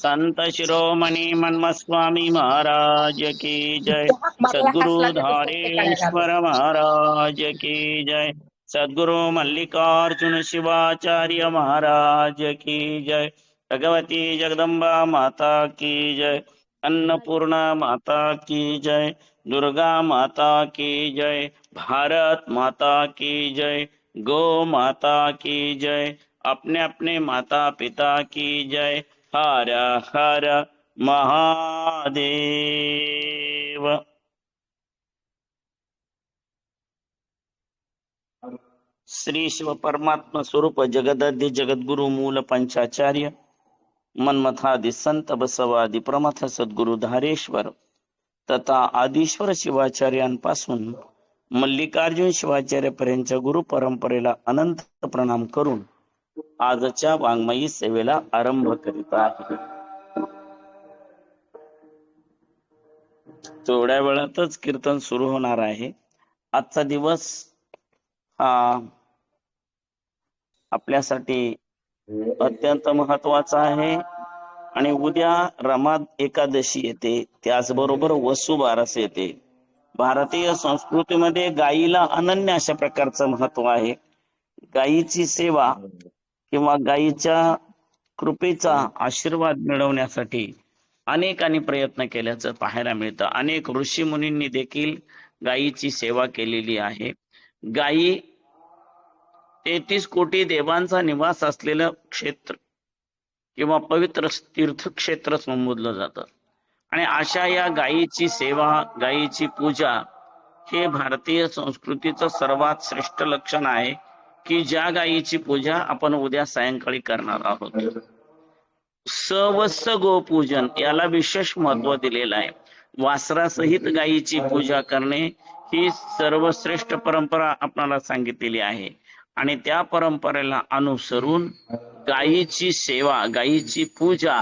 संत शिरोमणी मन्मस्वामी महाराज की जय। सदगुरु धारेश्वर महाराज की जय। सदगुरु मल्लिकार्जुन शिवाचार्य महाराज की जय। भगवती जगदम्बा माता की जय। अन्नपूर्णा माता की जय। दुर्गा माता की जय। भारत माता की जय। गो माता की जय। अपने अपने माता पिता की जय। हर हर महादेव। श्री शिव परमात्मा स्वरूप जगदाद्य जगद्गुरु मूल पंचाचार्य मन्मथादि संत बसवादि प्रमथ सद्गुरु धारेश्वर तथा आदिश्वर शिवाचार्यांपासून मल्लिकार्जुन शिवाचार्य पर्यंतच्या गुरु परंपरेला अनंत प्रणाम करून आजच्या वाङ्मयी सेवेला आरंभ करीत आहे. थोड्या वेळातच कीर्तन सुरू होणार आहे. आजचा दिवस हा आपल्यासाठी अत्यंत महत्त्वाचा आहे आणि उद्या रमा एकादशी येते. त्याचबरोबर वसु बारस येते. भारतीय संस्कृतीमध्ये गायीला अनन्य अशा प्रकारचं महत्त्व आहे. गायीची सेवा किंवा गायीच्या कृपेचा आशीर्वाद मिळवण्यासाठी अनेकांनी प्रयत्न केल्याचं पाहायला मिळतं. अनेक ऋषी मुनींनी देखील गायीची सेवा केलेली आहे. गायी तेहतीस कोटी देवांचा निवास असलेलं क्षेत्र किंवा पवित्र तीर्थक्षेत्र संबोधलं जातं. आणि अशा या गायीची सेवा गायीची पूजा हे भारतीय संस्कृतीचं सर्वात श्रेष्ठ लक्षण आहे. की ज्या गायीची पूजा आपण उद्या सायंकाळी करणार आहोत. सवस्स गोपूजन याला विशेष महत्त्व दिलेलं आहे. वासरासहित गायीची पूजा करणे ही सर्वश्रेष्ठ परंपरा आपणाला सांगितलेली आहे. आणि त्या परंपरेला अनुसरून गायीची सेवा गायीची पूजा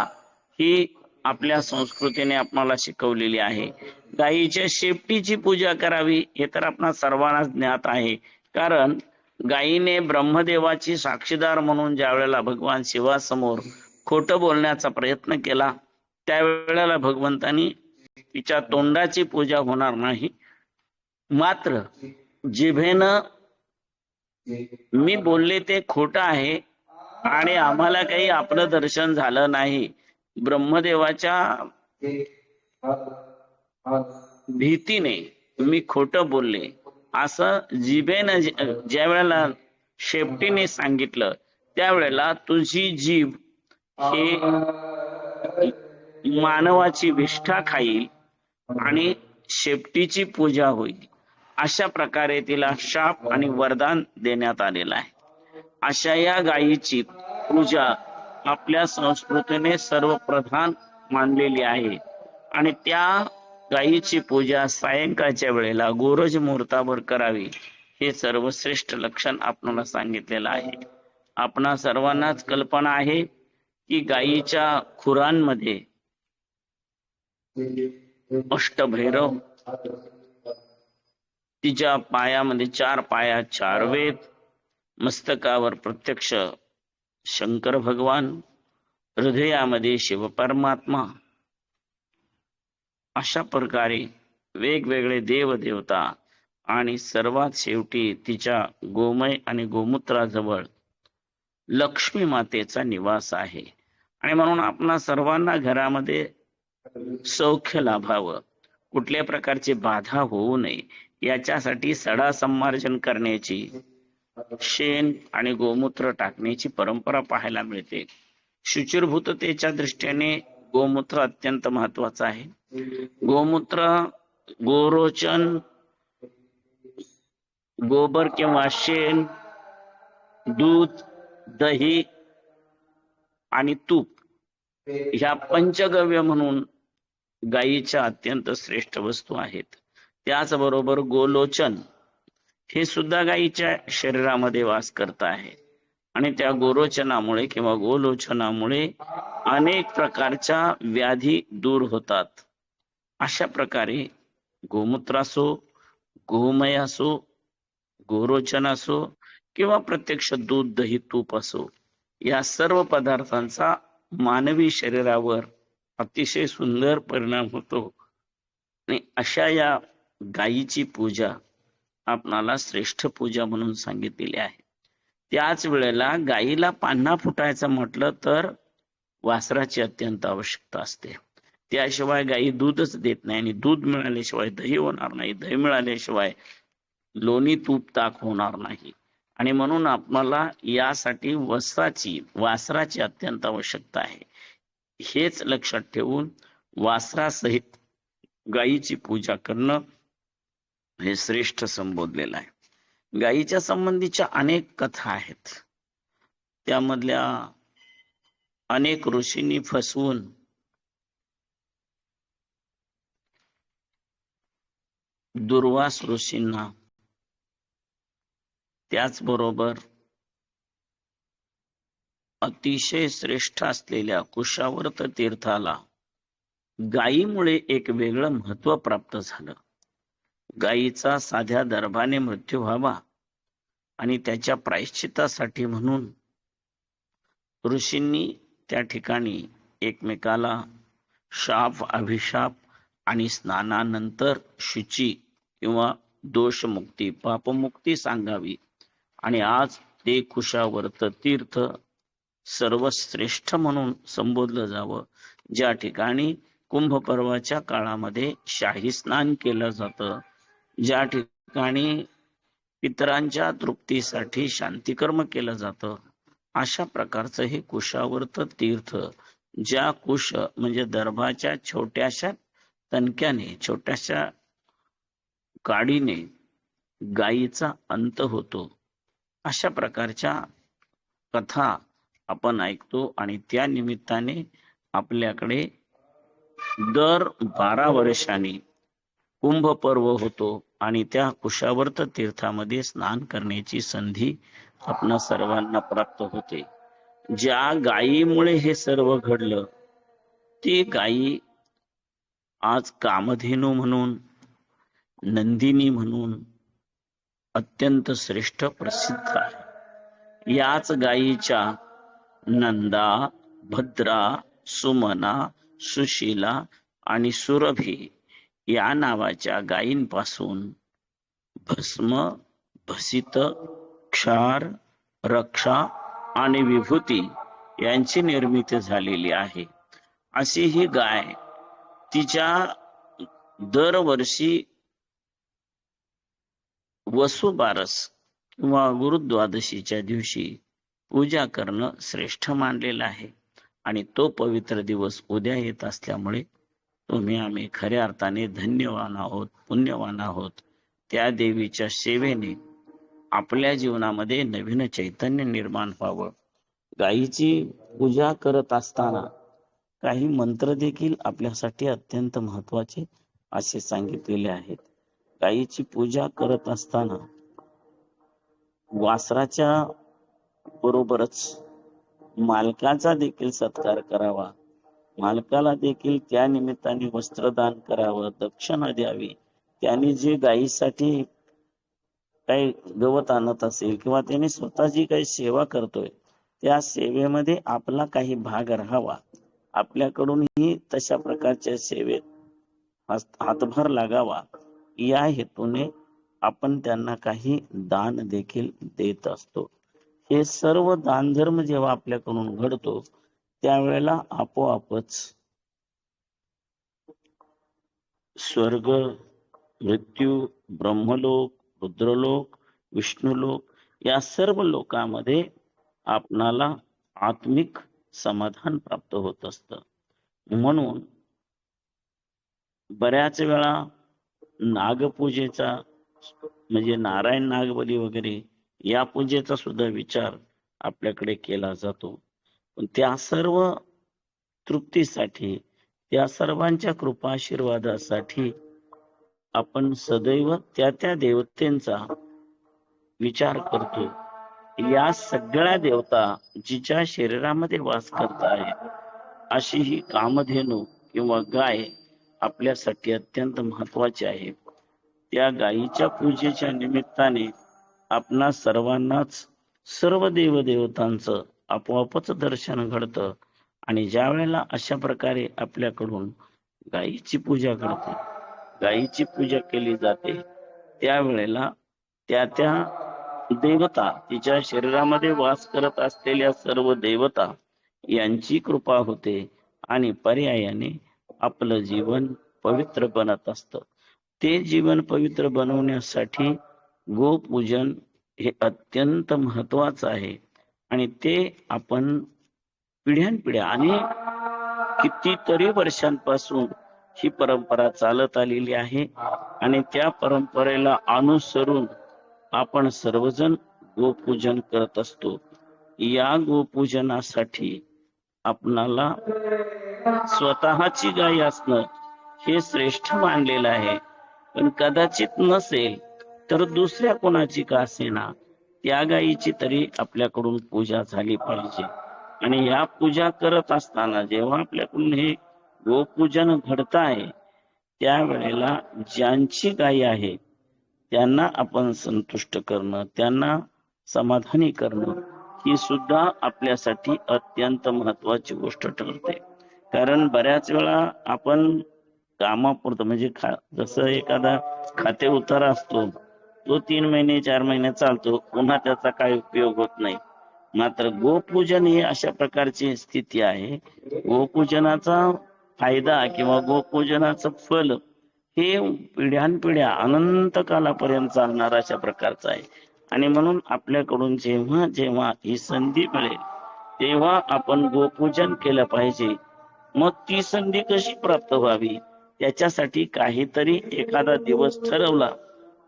ही आपल्या संस्कृतीने आपणाला शिकवलेली आहे. गायीच्या शेपटीची पूजा करावी हे तर आपणा सर्वांनाच ज्ञात आहे. कारण गायीने ब्रह्मदेवाची साक्षीदार म्हणून ज्या वेळेला भगवान शिवासमोर खोटं बोलण्याचा प्रयत्न केला त्यावेळेला भगवंतानी तिच्या तोंडाची पूजा होणार नाही. मात्र जिभेनं मी बोलले ते खोटं आहे आणि आम्हाला काही आपलं दर्शन झालं नाही. ब्रह्मदेवाच्या भीतीने मी खोट बोलले. असं जिभेनं ज्या वेळेला शेपटीने सांगितलं त्यावेळेला तुझी जीभ हे मानवाची विष्ठा खाईल आणि शेपटीची पूजा होईल. अशा प्रकारे तिला शाप आणि वरदान देण्यात आलेलं आहे. अशा या गायीची पूजा आपल्या संस्कृतीने सर्वप्रधान मानलेली आहे. आणि त्या गायीची पूजा सायंकाळच्या वेळेला गोरज मुहूर्तावर करावी हे सर्वश्रेष्ठ लक्षण आपणाला सांगितलेलं आहे. आपणा सर्वांनाच कल्पना आहे की गायीच्या खुरांमध्ये अष्टभैरव तिच्या पायामध्ये चार पाया चार वेद मस्तकावर प्रत्यक्ष शंकर भगवान हृदयामध्ये शिव परमात्मा अशा प्रकारे वेगवेगळे देवदेवता आणि सर्वात शेवटी तिच्या गोमय आणि गोमूत्राजवळ लक्ष्मी मातेचा निवास आहे. आणि म्हणून आपणा सर्वांना घरामध्ये सौख्य लाभावं. कुठल्या प्रकारची बाधा होऊ नये. याच्यासाठी सडा संमार्जन करण्याची शेण आणि गोमूत्र टाकण्याची परंपरा पाहायला मिळते. शुचिरभूततेच्या दृष्टीने गोमूत्र अत्यंत महत्वाचं आहे. गोमूत्र गोरोचन गोबर किंवा शेण दूध दही आणि तूप ह्या पंचगव्य म्हणून गायीच्या अत्यंत श्रेष्ठ वस्तू आहेत. त्याचबरोबर गोलोचन हे सुद्धा गायीच्या शरीरामध्ये वास करत आहे. आणि त्या गोरोचनामुळे किंवा गोलोचनामुळे अनेक प्रकारच्या व्याधी दूर होतात. अशा प्रकारे गोमूत्र असो गोमय असो गोरोचन असो किंवा प्रत्यक्ष दूध दही तूप असो या सर्व पदार्थांचा मानवी शरीरावर अतिशय सुंदर परिणाम होतो. आणि अशा या गायीची पूजा आपणाला श्रेष्ठ पूजा म्हणून सांगितलेली आहे. त्याच वेळेला गायीला पान्हा फुटायचं म्हटलं तर वासराची अत्यंत आवश्यकता असते. त्याशिवाय गायी दूधच देत नाही आणि दूध मिळाल्याशिवाय दही होणार नाही. दही मिळाल्याशिवाय लोणी तूप ताक होणार नाही. आणि म्हणून आपल्याला यासाठी वस्त्राची वासराची अत्यंत आवश्यकता आहे. हेच लक्षात ठेवून वासरासहित गायीची पूजा करणं हे श्रेष्ठ संबोधलेलं आहे. गायीच्या संबंधीच्या अनेक कथा आहेत. त्यामधल्या अनेक ऋषींनी फसवून दुर्वास ऋषींना त्याचबरोबर अतिशय श्रेष्ठ असलेल्या कुशावर्त तीर्थाला गायीमुळे एक वेगळं महत्त्व प्राप्त झालं. गायीचा साध्या दर्भाने मृत्यू व्हावा आणि त्याच्या प्रायश्चितासाठी म्हणून ऋषींनी त्या ठिकाणी एकमेकाला शाप अभिशाप आणि स्नानानंतर शुची किंवा दोषमुक्ती पापमुक्ती सांगावी. आणि आज ते कुशावर्त तीर्थ सर्वश्रेष्ठ म्हणून संबोधलं जावं. ज्या ठिकाणी कुंभ पर्वाच्या काळामध्ये शाही स्नान केलं जातं ज्या ठिकाणी पितरांच्या तृप्तीसाठी शांतिकर्म केलं जातं अशा प्रकारचं हे कुशावर्त तीर्थ ज्या कुश म्हणजे दर्भाच्या छोट्याशा तणक्याने छोट्याशा काडीने गायीचा अंत होतो. अशा प्रकारच्या कथा आपण ऐकतो आणि त्या निमित्ताने आपल्याकडे दर बारा वर्षांनी कुंभ पर्व होतो. आणि त्या कुशावर्त तीर्थामध्ये स्नान करण्याची संधी आपणा सर्वांना प्राप्त होते. ज्या गायीमुळे हे सर्व घडलं ती गायी आज कामधेनू म्हणून नंदिनी म्हणून अत्यंत श्रेष्ठ प्रसिद्ध आहे. याच गायीच्या नंदा भद्रा सुमना सुशीला आणि सुरभी या नावाच्या गायींपासून भस्म भसित क्षार रक्षा आणि विभूती यांची निर्मिती झालेली आहे. अशी ही गाय तिच्या दरवर्षी वसुबारस किंवा गुरुद्वादशीच्या दिवशी पूजा करणं श्रेष्ठ मानलेलं आहे. आणि तो पवित्र दिवस उद्या येत असल्यामुळे तुम्ही आम्ही खऱ्या अर्थाने धन्यवान आहोत पुण्यवान आहोत. त्या देवीच्या सेवेने आपल्या जीवनामध्ये नवीन चैतन्य निर्माण व्हावं. गायीची पूजा करत असताना काही मंत्र देखील आपल्यासाठी अत्यंत महत्त्वाचे असे सांगितलेले आहेत. गायीची पूजा करत असताना वासराच्या बरोबरच मालकाचा देखील सत्कार करावा. मालकाला देखील त्या निमित्ताने वस्त्रदान करावं दक्षिणा द्यावी. त्याने जे गायीसाठी काही गवत आणत असेल किंवा त्याने स्वतः जी काही सेवा करतोय त्या सेवेमध्ये आपला काही भाग राहावा. आपल्याकडूनही तशा प्रकारच्या सेवेत हातभार लागावा. या हेतूने आपण त्यांना काही दान देखील देत असतो. हे सर्व दानधर्म जेव्हा आपल्याकडून घडतो त्यावेळेला आपोआपच स्वर्ग मृत्यू ब्रह्मलोक रुद्रलोक विष्णुलोक या सर्व लोकांमध्ये आपणाला आत्मिक समाधान प्राप्त होत असत. म्हणून बऱ्याच वेळा नागपूजेचा म्हणजे नारायण नागबली वगैरे या पूजेचा सुद्धा विचार आपल्याकडे केला जातो. पण त्या सर्व तृप्तीसाठी त्या सर्वांच्या कृपा आशीर्वादासाठी आपण सदैव त्या त्या देवतेंचा विचार करतो. या सगळ्या देवता जिच्या शरीरामध्ये वास करत आहे अशी ही कामधेनू किंवा गाय आपल्यासाठी अत्यंत महत्वाची आहे. त्या गायीच्या पूजेच्या निमित्ताने आपणा सर्वांनाच सर्व देवदेवतांचं आपोआपच दर्शन घडतं. आणि ज्या वेळेला अशा प्रकारे आपल्याकडून गायीची पूजा करते गायीची पूजा केली जाते त्यावेळेला त्या त्या देवता तिच्या शरीरामध्ये वास करत असलेल्या सर्व देवता यांची कृपा होते आणि पर्यायाने आपलं जीवन पवित्र बनत असतं. ते जीवन पवित्र बनवण्यासाठी गोपूजन हे अत्यंत महत्वाचं आहे. आणि ते आपण पिढ्यानपिढ्या आणि कितीतरी वर्षांपासून ही परंपरा चालत आलेली आहे. आणि त्या परंपरेला अनुसरून आपण सर्वजण गोपूजन करत असतो. या गोपूजनासाठी आपणाला स्वतःची गाय असणं हे श्रेष्ठ मानलेलं आहे. पण कदाचित नसेल तर दुसऱ्या कोणाची का असेना? त्या गायीची तरी आपल्याकडून पूजा झाली पाहिजे. आणि या पूजा करत असताना जेव्हा आपल्याकडून हे गोपूजन घडत आहे त्यावेळेला ज्यांची गायी आहे त्यांना आपण संतुष्ट करणं त्यांना समाधानी करणं ही सुद्धा आपल्यासाठी अत्यंत महत्वाची गोष्ट ठरते. कारण बऱ्याच वेळा आपण कामापुरतं म्हणजे खा जसं एखादा खाते उतारा असतो तो तीन महिने चार महिने चालतो. पुन्हा त्याचा काही उपयोग होत नाही. मात्र गोपूजन ही अशा प्रकारची स्थिती आहे. गोपूजनाचा फायदा किंवा गोपूजनाचं फल हे पिढ्यानपिढ्या अनंत कालापर्यंत चालणार अशा प्रकारचं आहे. आणि म्हणून आपल्याकडून जेव्हा जेव्हा ही संधी मिळेल तेव्हा आपण गोपूजन केलं पाहिजे. मग ती संधी कशी प्राप्त व्हावी? त्याच्यासाठी काहीतरी एखादा दिवस ठरवला.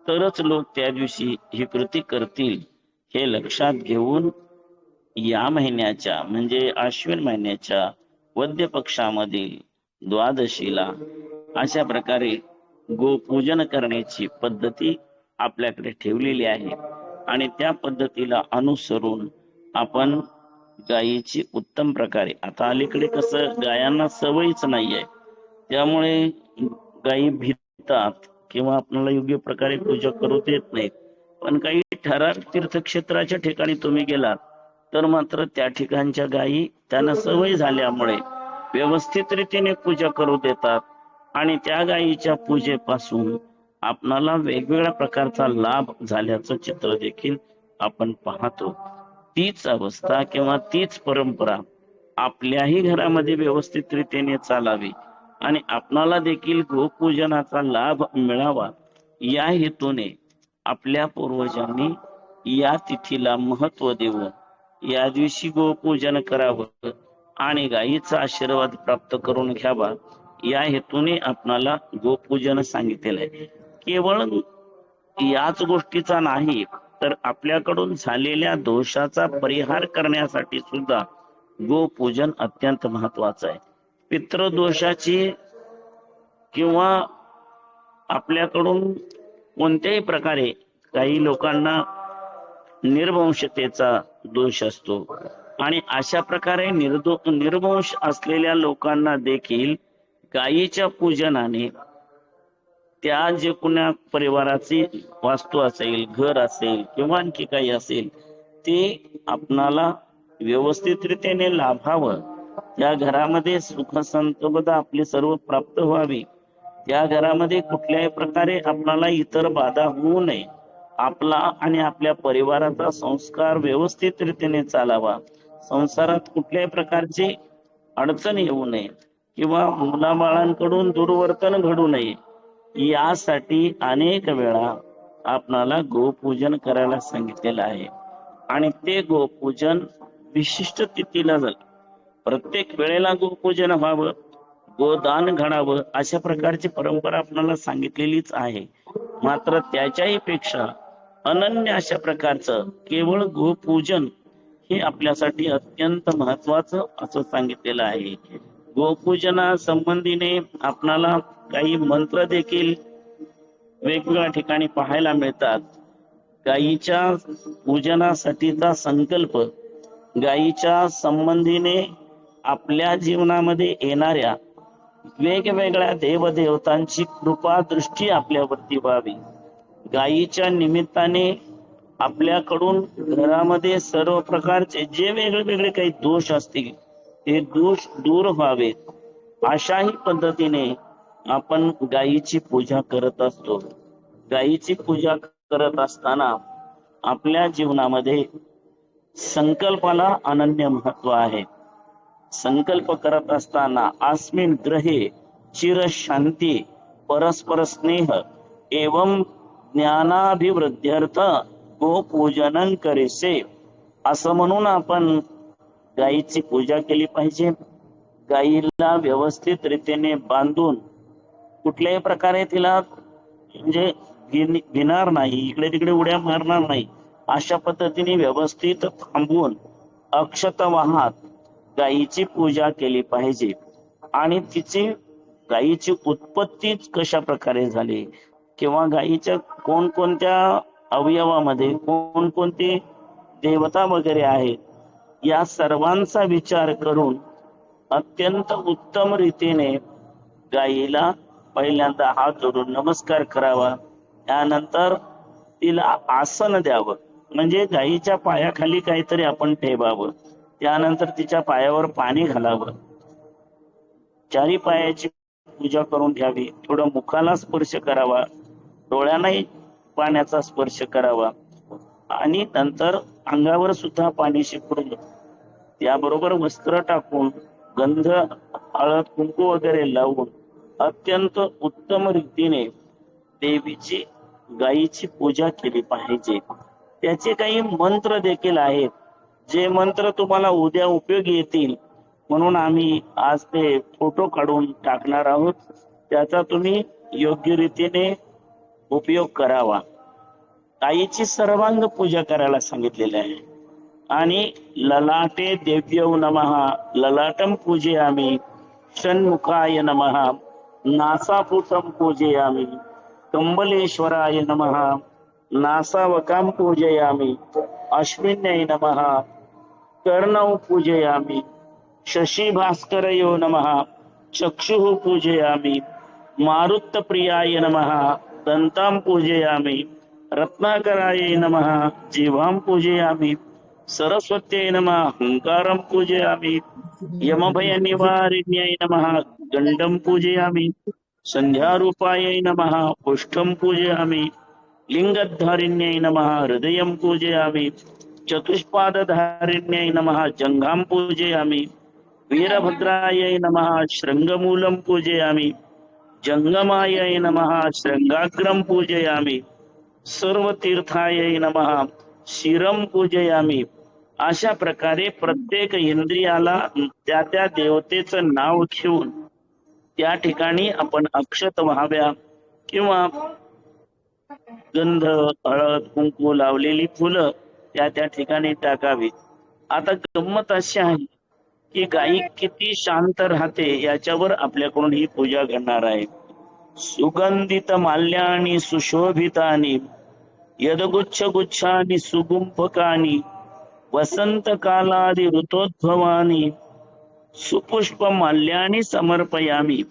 तरच लोक त्या दिवशी ही कृती करतील हे लक्षात घेऊन या महिन्याच्या म्हणजे आश्विन महिन्याच्या वद्य पक्षामधील द्वादशीला अशा प्रकारे गोपूजन करण्याची पद्धती आपल्याकडे ठेवलेली आहे. आणि त्या पद्धतीला अनुसरून आपण गायीची उत्तम प्रकारे आता अलीकडे कसं गायांना सवयच नाहीये त्यामुळे गायी भितात किंवा आपल्याला योग्य प्रकारे पूजा करू देत नाहीत. पण काही ठराविक तीर्थक्षेत्राच्या ठिकाणी तुम्ही गेलात तर मात्र त्या ठिकाणच्या गायी त्यांना सवय झाल्यामुळे व्यवस्थित रीतीने पूजा करू देतात आणि त्या गायीच्या पूजेपासून आपणाला वेगवेगळ्या प्रकारचा लाभ झाल्याचं चित्र देखील आपण पाहतो. तीच अवस्था किंवा तीच परंपरा आपल्याही घरामध्ये व्यवस्थित रीतीने चालावी. आणि आपणाला देखील गोपूजनाचा लाभ मिळावा. या हेतूने आपल्या पूर्वजांनी या तिथीला महत्त्व देऊन या दिवशी गोपूजन करावं आणि गायीचा आशीर्वाद प्राप्त करून घ्यावा. या हेतूने आपणाला गोपूजन सांगितलेलं आहे. केवळ याच गोष्टीचा नाही तर आपल्याकडून झालेल्या दोषाचा परिहार करण्यासाठी सुद्धा गोपूजन अत्यंत महत्वाचं आहे. पितृदोषाची किंवा आपल्याकडून कोणत्याही प्रकारे काही लोकांना निर्वंशतेचा दोष असतो. आणि अशा प्रकारे निर्दो निर्वंश असलेल्या लोकांना देखील गायीच्या पूजनाने त्या जे कुणा परिवाराची वास्तू असेल घर असेल किंवा आणखी काही असेल ते आपणाला व्यवस्थितरितीने लाभावं. त्या घरामध्ये सुख संतपदा आपली सर्व प्राप्त व्हावी. त्या घरामध्ये कुठल्याही प्रकारे आपणाला इतर बाधा होऊ नये. आपला आणि आपल्या परिवाराचा संस्कार व्यवस्थित रीतीने चालावा. संसारात कुठल्याही प्रकारची अडचण येऊ नये किंवा मुलाबाळांकडून दुर्वर्तन घडू नये. यासाठी अनेक वेळा आपणाला गोपूजन करायला सांगितलेलं आहे. आणि ते गोपूजन विशिष्ट तिथीला झालं. प्रत्येक वेळेला गोपूजन व्हावं गोदान घडावं अशा प्रकारची परंपरा आपल्याला सांगितलेलीच आहे. मात्र त्याच्याही पेक्षा अनन्य अशा प्रकारचं केवळ गोपूजन हे आपल्यासाठी अत्यंत महत्वाचं असं सांगितलेलं आहे. गोपूजना संबंधीने आपणाला काही मंत्र देखील वेगवेगळ्या ठिकाणी पाहायला मिळतात. गायीच्या पूजनासाठीचा संकल्प गायीच्या संबंधीने आपल्या जीवनामध्ये येणाऱ्या वेगवेगळ्या देवदेवतांची कृपा दृष्टी आपल्यावरती व्हावी. गायीच्या निमित्ताने आपल्याकडून घरामध्ये सर्व प्रकारचे जे वेगळे वेगळे काही दोष असतील ते दोष दूर व्हावेत. अशाही पद्धतीने आपण गायीची पूजा करत असतो. गायीची पूजा करत असताना आपल्या जीवनामध्ये संकल्पाला अनन्य महत्त्व आहे. संकल्प करत असताना आस्मिन ग्रहे चिर शांती परस्पर स्नेह एवं ज्ञानाभिवृद्ध्यर्थ गोपूजन करेसे. असं म्हणून आपण गायीची पूजा केली पाहिजे. गायीला व्यवस्थित रीतीने बांधून कुठल्याही प्रकारे तिला म्हणजे घेणार नाही इकडे तिकडे उड्या मारणार नाही. अशा पद्धतीने व्यवस्थित थांबवून अक्षत वाहत गायीची पूजा केली पाहिजे. आणि तिची गायीची उत्पत्ती कशा प्रकारे झाली? किंवा गायीच्या कोणकोणत्या अवयवामध्ये कोणकोणते देवता वगैरे आहेत? या सर्वांचा विचार करून अत्यंत उत्तम रीतीने गायीला पहिल्यांदा हात जोडून नमस्कार करावा. त्यानंतर तिला आसन द्यावं. म्हणजे गायीच्या पायाखाली काहीतरी आपण ठेवावं. त्यानंतर तिच्या पायावर पाणी घालावं. चारी पायाची पूजा करून घ्यावी. थोडं मुखाला स्पर्श करावा. डोळ्यांनाही पाण्याचा स्पर्श करावा. आणि नंतर अंगावर सुद्धा पाणी शिपडून त्याबरोबर वस्त्र टाकून गंध हळद कुंकू वगैरे लावून अत्यंत उत्तम रीतीने देवीची गायीची पूजा केली पाहिजे. त्याचे काही मंत्र देखील आहेत. जे मंत्र तुम्हाला उद्या उपयोगी येतील म्हणून आम्ही आज ते फोटो काढून टाकणार आहोत. त्याचा तुम्ही योग्य रीतीने उपयोग करावा. आईची सर्वांग पूजा करायला सांगितलेले आहे. आणि ललाटे देव्यौ नमः ललाटम पूजयामी षण्मुखाय नमहा नासापुटम पूजयामी कंबलेश्वराय नमः नासावकाम पूजयामी अश्विन्यै नमः कर्णौ पूजयामी। शशी भास्करयो नमः, चक्षुः पूजयामी। मारुत्तप्रियाय नमः, दन्तां पूजयामि। रत्नाकराय नमः, जीवां पूजयामि। सरस्वत्यै नमः हंकारं पूजयामि। यमभयनिवारिण्यै नमः, गण्डं पूजयामि। सन्ध्यारूपायै नमः पुष्टं पूजयामि। लिङ्गधारिण्यै नमः, हृदयं पूजयामि। चतुष्पादधारिण्यै नमः जङ्घां पूजयामि। वीरभद्रायै नमः शृङ्गमूलं पूजयामि। जङ्गमायै नमः शृङ्गाग्रं पूजयामि। सर्वतीर्थायै नमः शिरं पूजयामि। अशा प्रकारे प्रत्येक इंद्रियाला त्या त्या देवतेचं नाव घेऊन त्या ठिकाणी आपण अक्षत व्हाव्या किंवा गंध हळद कुंकू लावलेली फुलं त्या त्या ठिकाणी टाकावीत. आता गंमत अशी आहे की गायी किती शांत राहते याच्यावर आपल्याकडून ही पूजा करणार आहे. सुगंधित माल्यानी सुशोभितानी यदगुच्छ गुच्छानी सुगुंफकानी वसंत कालादि ऋतोद्भवानी सुपुष्प माल्यानी समर्पयामी.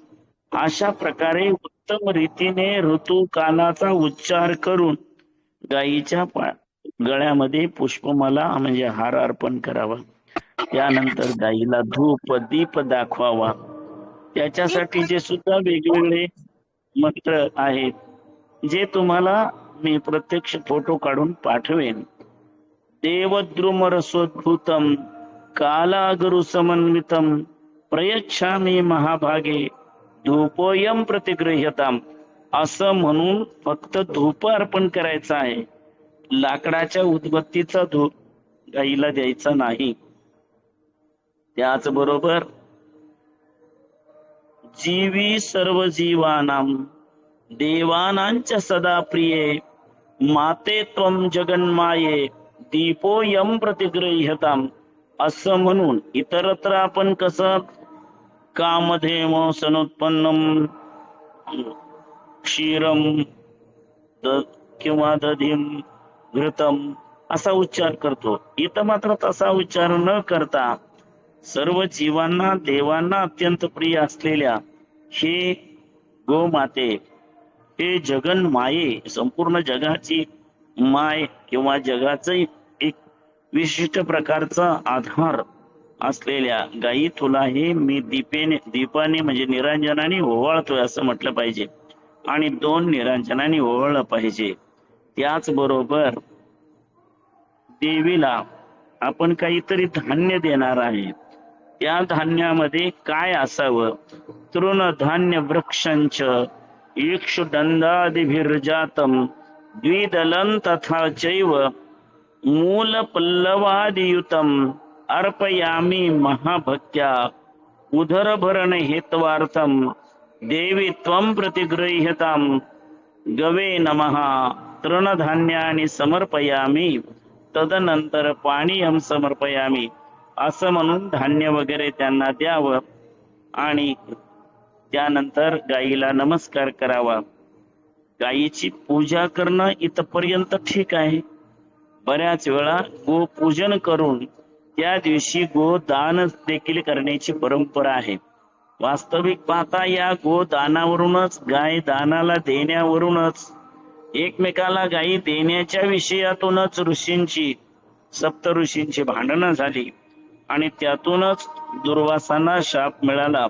अशा प्रकारे उत्तम रीतीने ऋतू कालाचा उच्चार करून गायीच्या पा- गळ्यामध्ये पुष्पमाला म्हणजे हार अर्पण करावा. त्यानंतर गाईला धूप दीप दाखवावा. त्याच्यासाठी जे सुद्धा वेगवेगळे मंत्र आहेत जे तुम्हाला मी प्रत्यक्ष फोटो काढून पाठवेन. देवद्रुम रसोद्भूतम कालागुरु समन्वितम प्रयच्छामी महाभागे धूपोयम प्रतिगृह्यताम. असं म्हणून फक्त धूप अर्पण करायचं आहे. लाकडाच्या उदबत्तीचा धूप गाईला द्यायचा नाही. त्याचबरोबर जीवी सर्व जीवानाम देवानांच्या सदा प्रिये माते त्वम जगन्माये दीपोयम प्रतिगृह्यताम. असं म्हणून इतरत्र आपण कसं कामधेम सनोत्पन्नम क्षीरम द किंवा दधीम घृतम असा उच्चार करतो. इथं मात्र तसा उच्चार न करता सर्व जीवांना देवांना अत्यंत प्रिय असलेल्या हे गोमाते हे जगन माये संपूर्ण जगाची माय किंवा जगाचं एक विशिष्ट प्रकारचा आधार असलेल्या गायी तुला हे मी दीपेने दीपाने म्हणजे निरांजनाने ओवाळतोय असं म्हटलं पाहिजे. आणि दोन निरांजनाने ओवाळलं पाहिजे. त्याचबरोबर देवीला आपण काहीतरी धान्य देणार आहे त्या धान्यामध्ये काय असावं? तृणधान्य वृक्षांच इक्षुदंदादिभिर्जातम द्विदलं तथा चैव मूल पल्लवादियुतम अर्पयामी महाभक्त्या। उदरभरण हेत्वार्थम देवी त्वं प्रतिगृह्यताम। गवे नमः। तृणधान्याने समर्पयामी. तदनंतर पाणीयम समर्पयामी. असं म्हणून धान्य वगैरे त्यांना द्यावं आणि त्यानंतर गायीला नमस्कार करावा. गायीची पूजा करणं इथपर्यंत ठीक आहे. बऱ्याच वेळा गोपूजन करून त्या दिवशी गोदान देखील करण्याची परंपरा आहे. वास्तविक पाहता या गोदानावरूनच गाय दानाला देण्यावरूनच एकमेकाला गायी देण्याच्या विषयातूनच ऋषींची सप्त ऋषींची भांडणं झाली. आणि त्यातूनच दुर्वासांना शाप मिळाला.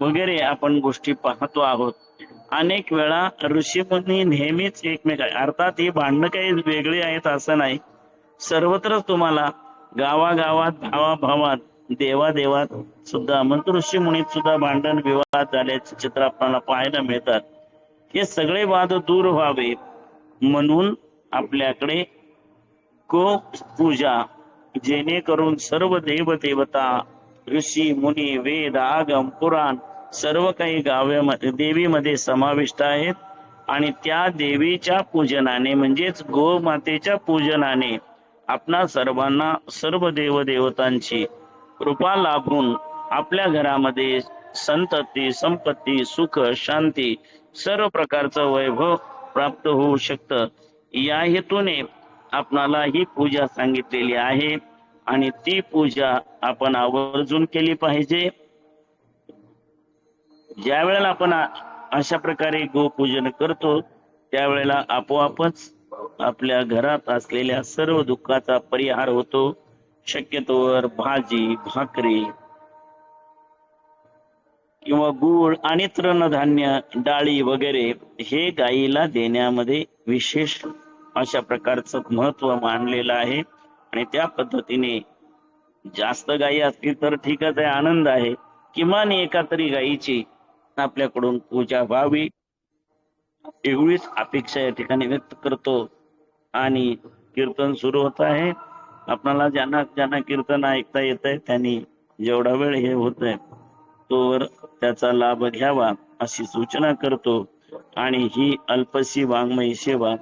वगैरे आपण गोष्टी पाहतो आहोत. अनेक वेळा ऋषीमुनी नेहमीच एकमेका अर्थात ही भांडणं काही वेगळी आहेत असं नाही. सर्वत्र तुम्हाला गावागावात भावाभावात देवादेवात सुद्धा मंत्र ऋषी मुनीत सुद्धा भांडण विवाद झाल्याचे चित्र आपल्याला पाहायला मिळतात. हे सगळे वाद दूर व्हावे म्हणून आपल्याकडे पूजा जेणेकरून सर्व देव देवता ऋषी मुनी वेद आगम पुराण सर्व काही गाव्यामध्ये देवीमध्ये समाविष्ट आहेत. आणि त्या देवीच्या पूजनाने म्हणजेच गोमातेच्या पूजनाने आपणा सर्वांना सर्व देव देवतांची कृपा लाभून आपल्या घरामध्ये संतती संपत्ती सुख शांती सर्व प्रकारचं वैभव प्राप्त होऊ शकतं. या हेतूने आपणाला ही पूजा सांगितलेली आहे आणि ती पूजा आपण आवर्जून केली पाहिजे. ज्या वेळेला आपण अशा प्रकारे गोपूजन करतो त्यावेळेला आपोआपच आपल्या घरात असलेल्या सर्व दुःखाचा परिहार होतो. शक्यतोवर भाजी भाकरी किंवा गूळ आणि तृणधान्य डाळी वगैरे हे गाईला देण्यामध्ये विशेष अशा प्रकारचं महत्त्व मानलेलं आहे. आणि त्या पद्धतीने जास्त गायी असतील तर ठीकच आहे आनंद आहे. किमान एका तरी गायीची आपल्याकडून पूजा व्हावी एवढीच अपेक्षा या ठिकाणी व्यक्त करतो. आणि कीर्तन सुरू होत आहे. आपणाला ज्यांना ज्यांना कीर्तन ऐकता येत आहे त्यांनी जेवढा वेळ हे होत आहे तोवर त्याचा लाभ घ्यावा अशी सूचना करतो. आणि ही अल्पसी वाङ्मयी सेवा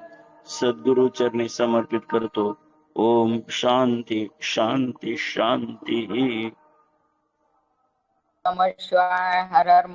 सद्गुरु चरणी समर्पित करतो. ओम शांती शांती शांती. नमः हर हर